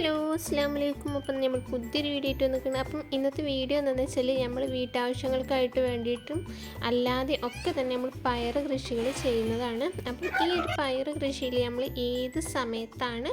Hello അസ്സാം വലൈക്കും അപ്പം നമ്മൾ പുതിയൊരു വീഡിയോ ഇട്ട് നിൽക്കുന്നത് അപ്പം ഇന്നത്തെ വീഡിയോ എന്താണെന്ന് വെച്ചാൽ നമ്മൾ വീട്ടാവശ്യങ്ങൾക്കായിട്ട് വേണ്ടിയിട്ടും അല്ലാതെ ഒക്കെ തന്നെ നമ്മൾ പയർ കൃഷികൾ ചെയ്യുന്നതാണ്. അപ്പം ഈ ഒരു പയർ കൃഷിയിൽ നമ്മൾ ഏത് സമയത്താണ്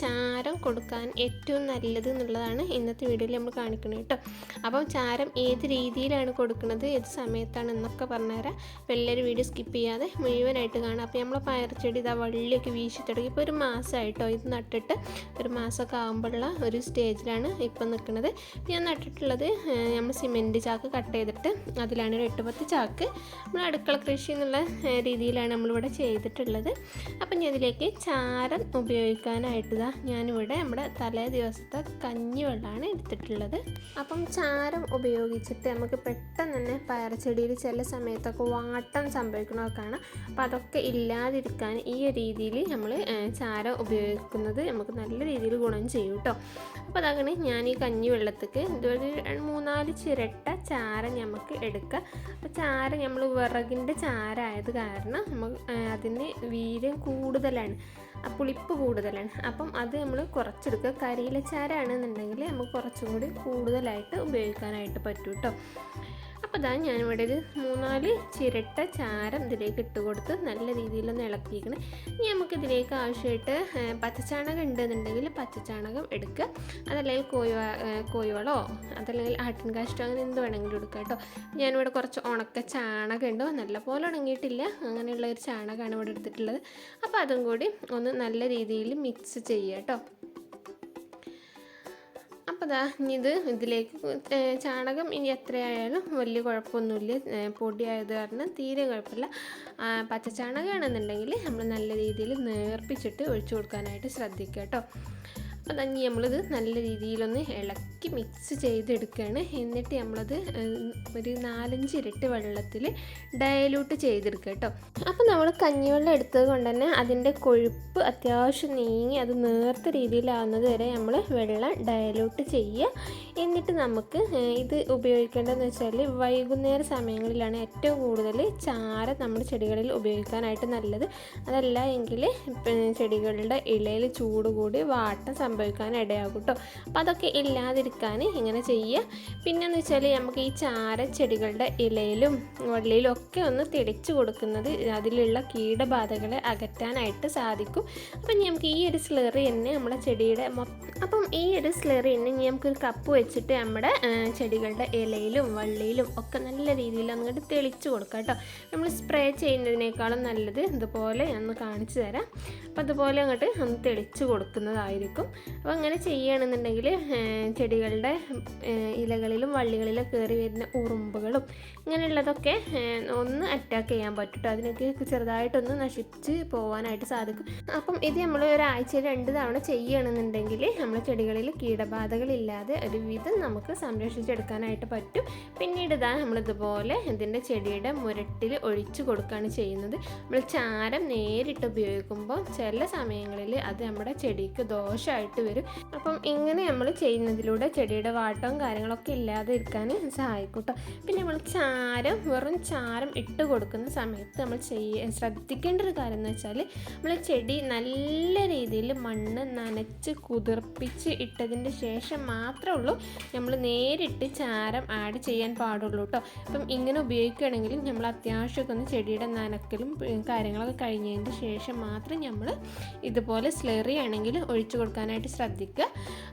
ചാരം കൊടുക്കാൻ ഏറ്റവും നല്ലത് എന്നുള്ളതാണ് ഇന്നത്തെ വീഡിയോയിൽ നമ്മൾ കാണിക്കുന്നത് കേട്ടോ. അപ്പം ചാരം ഏത് രീതിയിലാണ് കൊടുക്കുന്നത് ഏത് സമയത്താണ് എന്നൊക്കെ പറഞ്ഞുതരാം. അപ്പോൾ എല്ലാവരും വീഡിയോ സ്കിപ്പ് ചെയ്യാതെ മുഴുവനായിട്ട് കാണാം. അപ്പോൾ നമ്മൾ പയർ ചെടി ഇതാ വള്ളിയൊക്കെ വീശി തുടങ്ങി. ഇപ്പോൾ ഒരു മാസമായിട്ടോ ഇത് നട്ടിട്ട് ഒരു മാസമൊക്കെ ആകുമ്പോഴുള്ള ഒരു സ്റ്റേജിലാണ് ഇപ്പം നിൽക്കുന്നത്. ഞാൻ നട്ടിട്ടുള്ളത് നമ്മൾ സിമെന്റ് ചാക്ക് കട്ട് ചെയ്തിട്ട് അതിലാണ് ഒരു എട്ട് പത്ത് ചാക്ക് നമ്മൾ അടുക്കള കൃഷി എന്നുള്ള രീതിയിലാണ് നമ്മളിവിടെ ചെയ്തിട്ടുള്ളത്. അപ്പം ഞാൻ ഇതിലേക്ക് ചാരം ഉപയോഗിക്കാനായിട്ട് ഇതാ ഞാനിവിടെ നമ്മുടെ തലേ ദിവസത്തെ കഞ്ഞിവെള്ളമാണ് എടുത്തിട്ടുള്ളത്. അപ്പം ചാരം ഉപയോഗിച്ചിട്ട് നമുക്ക് പെട്ടെന്ന് തന്നെ പയർച്ചെടിയിൽ ചില സമയത്തൊക്കെ വാട്ടം സംഭവിക്കണമൊക്കെ കാണാം. അപ്പോൾ അതൊക്കെ ഇല്ലാതിരിക്കാൻ ഈ രീതിയിൽ നമ്മൾ ചാരം ഉപയോഗിക്കുന്നത് നമുക്ക് നല്ല രീതിയിൽ ഗുണം ചെയ്യും കേട്ടോ അപ്പോൾ അതങ്ങനെ ഞാൻ ഈ കഞ്ഞി വെള്ളത്തേക്ക് ഇതൊരു മൂന്നാൽ ചിരട്ട ചാര നമുക്ക് എടുക്കുക അപ്പോൾ ചാര നമ്മൾ വിറകിന്റെ ചാര ആയത് കാരണം നമുക്ക് അതിന് വീര്യം കൂടുതലാണ്. ആ പുളിപ്പ് കൂടുതലാണ്. അപ്പം അത് നമ്മൾ കുറച്ചെടുക്കുക കരിയില ചാരാണെന്നുണ്ടെങ്കിൽ നമുക്ക് കുറച്ചും കൂടി കൂടുതലായിട്ട് ഉപയോഗിക്കാനായിട്ട് പറ്റും കേട്ടോ ഇതാ ഞാനിവിടെ ഒരു മൂന്നാൽ ചിരട്ട ചാരം ഇതിലേക്ക് ഇട്ട് കൊടുത്ത് നല്ല രീതിയിലൊന്ന് ഇളക്കിയിരിക്കണം ഇനി നമുക്ക് ഇതിലേക്ക് ആവശ്യമായിട്ട് പച്ചച്ചാണകം ഉണ്ടെന്നുണ്ടെങ്കിൽ പച്ചച്ചാണകം എടുക്കുക. അതല്ലെങ്കിൽ കോയ കോഴിവളോ അതല്ലെങ്കിൽ ആട്ടിൻ കാഷ്ടോ അങ്ങനെ എന്ത് വേണമെങ്കിലും എടുക്കുക കേട്ടോ. ഞാനിവിടെ കുറച്ച് ഉണക്ക ചാണകം ഉണ്ട്. നല്ലപോലെ ഉണങ്ങിയിട്ടില്ല. അങ്ങനെയുള്ള ഒരു ചാണകമാണ് ഇവിടെ എടുത്തിട്ടുള്ളത്. അപ്പോൾ അതും കൂടി ഒന്ന് നല്ല രീതിയിൽ മിക്സ് ചെയ്യുക കേട്ടോ. ഇനി ഇത് ഇതിലേക്ക് ചാണകം ഇനി എത്രയായാലും വലിയ കുഴപ്പമൊന്നുമില്ല. പൊടിയായത് കാരണം തീരെ കുഴപ്പമില്ല. പച്ചച്ചാണകമാണെന്നുണ്ടെങ്കിൽ നമ്മൾ നല്ല രീതിയിൽ നേർപ്പിച്ചിട്ട് ഒഴിച്ചു കൊടുക്കാനായിട്ട് ശ്രദ്ധിക്കുക കേട്ടോ. അപ്പോൾ തന്നെ നമ്മളിത് നല്ല രീതിയിലൊന്ന് ഇളക്കി മിക്സ് ചെയ്തെടുക്കുകയാണ്. എന്നിട്ട് നമ്മളത് ഒരു നാലഞ്ച് ഇരട്ടി വെള്ളത്തിൽ ഡയലൂട്ട് ചെയ്തെടുക്കുക കേട്ടോ. അപ്പോൾ നമ്മൾ കഞ്ഞിവെള്ളം എടുത്തത് കൊണ്ട് തന്നെ അതിന്റെ കൊഴുപ്പ് അത്യാവശ്യം നീങ്ങി അത് നേർത്ത രീതിയിലാവുന്നത് വരെ നമ്മൾ വെള്ളം ഡയലൂട്ട് ചെയ്യുക. എന്നിട്ട് നമുക്ക് ഇത് ഉപയോഗിക്കേണ്ടതെന്ന് വെച്ചാൽ വൈകുന്നേര സമയങ്ങളിലാണ് ഏറ്റവും കൂടുതൽ ചാര നമ്മുടെ ചെടികളിൽ ഉപയോഗിക്കാനായിട്ട് നല്ലത്. അതല്ല എങ്കിൽ ചെടികളുടെ ഇലയിൽ ചൂട് കൂടി വാട്ടം സംഭവിക്കാൻ ഇടയാകും കേട്ടോ അപ്പോൾ അതൊക്കെ ഇല്ലാതിരിക്കാൻ ഇങ്ങനെ ചെയ്യുക പിന്നെയെന്ന് വെച്ചാൽ നമുക്ക് ഈ ചാര ചെടികളുടെ ഇലയിലും വള്ളിയിലും ഒക്കെ ഒന്ന് തെളിച്ച് കൊടുക്കുന്നത് അതിലുള്ള കീടബാധകളെ അകറ്റാനായിട്ട് സാധിക്കും. അപ്പം നമുക്ക് ഈ ഒരു സ്ലറി തന്നെ നമ്മുടെ ചെടിയുടെ അപ്പം ഈ ഒരു സ്ലറി തന്നെ നമുക്ക് ഒരു കപ്പ് വെച്ചിട്ട് നമ്മുടെ ചെടികളുടെ ഇലയിലും വള്ളിയിലും ഒക്കെ നല്ല രീതിയിൽ അങ്ങോട്ട് തെളിച്ച് കൊടുക്കാം കേട്ടോ. നമ്മൾ സ്പ്രേ ചെയ്യുന്നതിനേക്കാളും നല്ലത് ഇതുപോലെ ഒന്ന് കാണിച്ചു തരാം. അപ്പം അതുപോലെ അങ്ങോട്ട് ഒന്ന് തെളിച്ച് കൊടുക്കുന്നതായിരിക്കും. അപ്പോൾ അങ്ങനെ ചെയ്യുകയാണെന്നുണ്ടെങ്കിൽ ചെടികളുടെ ഇലകളിലും വള്ളികളിലും കയറി വരുന്ന ഉറുമ്പുകളും ഇങ്ങനെയുള്ളതൊക്കെ ഒന്ന് അറ്റാക്ക് ചെയ്യാൻ പറ്റും അതിനൊക്കെ ചെറുതായിട്ടൊന്ന് നശിപ്പിച്ച് പോകാനായിട്ട് സാധിക്കും. അപ്പം ഇത് നമ്മൾ ഒരാഴ്ച രണ്ട് തവണ ചെയ്യുകയാണെന്നുണ്ടെങ്കിൽ നമ്മുടെ ചെടികളിൽ കീടബാധകളില്ലാതെ ഒരു വിധം നമുക്ക് സംരക്ഷിച്ചെടുക്കാനായിട്ട് പറ്റും. പിന്നീട് ഇതാ നമ്മളിതുപോലെ ഇതിന്റെ ചെടിയുടെ മുരട്ടിൽ ഒഴിച്ചു കൊടുക്കുകയാണ് ചെയ്യുന്നത്. നമ്മൾ ചാരം നേരിട്ട് ഉപയോഗിക്കുമ്പോൾ ചില സമയങ്ങളിൽ അത് നമ്മുടെ ചെടിക്ക് ദോഷമായിട്ട് വരും. അപ്പം ഇങ്ങനെ നമ്മൾ ചെയ്യുന്നതിലൂടെ ചെടിയുടെ വാട്ടവും കാര്യങ്ങളൊക്കെ ഇല്ലാതെ ഇരിക്കാൻ സഹായിക്കും കേട്ടോ പിന്നെ നമ്മൾ ചാരം വെറും ചാരം ഇട്ട് കൊടുക്കുന്ന സമയത്ത് നമ്മൾ ചെയ്യ ശ്രദ്ധിക്കേണ്ട ഒരു കാര്യം എന്ന് വെച്ചാൽ നമ്മൾ ചെടി നല്ല രീതിയിൽ മണ്ണ് നനച്ച് കുതിർപ്പിച്ച് ഇട്ടതിന്റെ ശേഷം മാത്രമേ ഉള്ളൂ നമ്മൾ നേരിട്ട് ചാരം ആഡ് ചെയ്യാൻ പാടുള്ളൂ കേട്ടോ അപ്പം ഇങ്ങനെ ഉപയോഗിക്കുകയാണെങ്കിൽ നമ്മൾ അത്യാവശ്യമൊക്കെ ഒന്ന് ചെടിയുടെ നനക്കലും കാര്യങ്ങളൊക്കെ കഴിഞ്ഞതിന്റെ ശേഷം മാത്രം നമ്മൾ ഇതുപോലെ സ്ലെറി ആണെങ്കിൽ ഒഴിച്ചു കൊടുക്കാനായിട്ട് ശ്രദ്ധിക്കുക.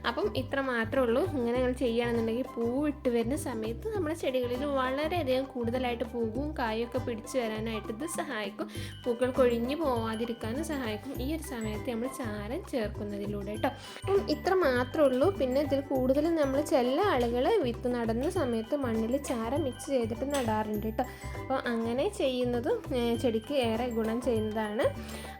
അപ്പം ഇത്ര മാത്രമേ ഉള്ളൂ. ഇങ്ങനെ നിങ്ങൾ ചെയ്യുകയാണെന്നുണ്ടെങ്കിൽ പൂവിട്ട് വരുന്ന സമയത്ത് നമ്മുടെ ചെടികളിൽ വളരെയധികം കൂടുതലായിട്ട് പൂവും കായൊക്കെ പിടിച്ചു വരാനായിട്ട് ഇത് സഹായിക്കും. പൂക്കൾ കൊഴിഞ്ഞു പോവാതിരിക്കാനും സഹായിക്കും. ഈ ഒരു സമയത്ത് നമ്മൾ ചാരം ചേർക്കുന്നതിലൂടെ കേട്ടോ. അപ്പം ഇത്ര മാത്രമേ ഉള്ളൂ. പിന്നെ ഇതിൽ കൂടുതലും നമ്മൾ ചില ആളുകൾ വിത്ത് നടുന്ന സമയത്ത് മണ്ണിൽ ചാരം മിക്സ് ചെയ്തിട്ട് നടാറുണ്ട് കേട്ടോ. അപ്പോൾ അങ്ങനെ ചെയ്യുന്നതും ചെടിക്ക് ഏറെ ഗുണം ചെയ്യുന്നതാണ്.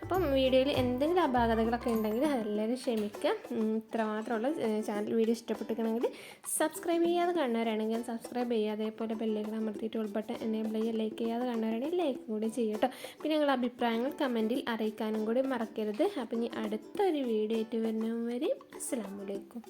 അപ്പം വീഡിയോയിൽ എന്തെങ്കിലും അപാകതകളൊക്കെ ഉണ്ടെങ്കിൽ അതെല്ലാവരും ക്ഷമിക്കുക. ഇത്ര മാത്രമുള്ള ചാനൽ വീഡിയോ ഇഷ്ടപ്പെട്ടിരിക്കണമെങ്കിൽ സബ്സ്ക്രൈബ് ചെയ്യാതെ കാണുന്നവരാണെങ്കിൽ സബ്സ്ക്രൈബ് ചെയ്യുക. അതേപോലെ ബെല്ലേക്ക് അമർത്തിയിട്ട് ഉൾപ്പെട്ട എനേബിൾ ചെയ്യുക. ലൈക്ക് ചെയ്യാതെ കാണുന്നവരാണെങ്കിൽ ലൈക്ക് കൂടി ചെയ്യും കേട്ടോ പിന്നെ നിങ്ങളുടെ അഭിപ്രായങ്ങൾ കമന്റിൽ അറിയിക്കാനും കൂടി മറക്കരുത്. അപ്പം ഇനി അടുത്തൊരു വീഡിയോ ആയിട്ട് വരുന്നവരെ അസ്സാം വലൈക്കും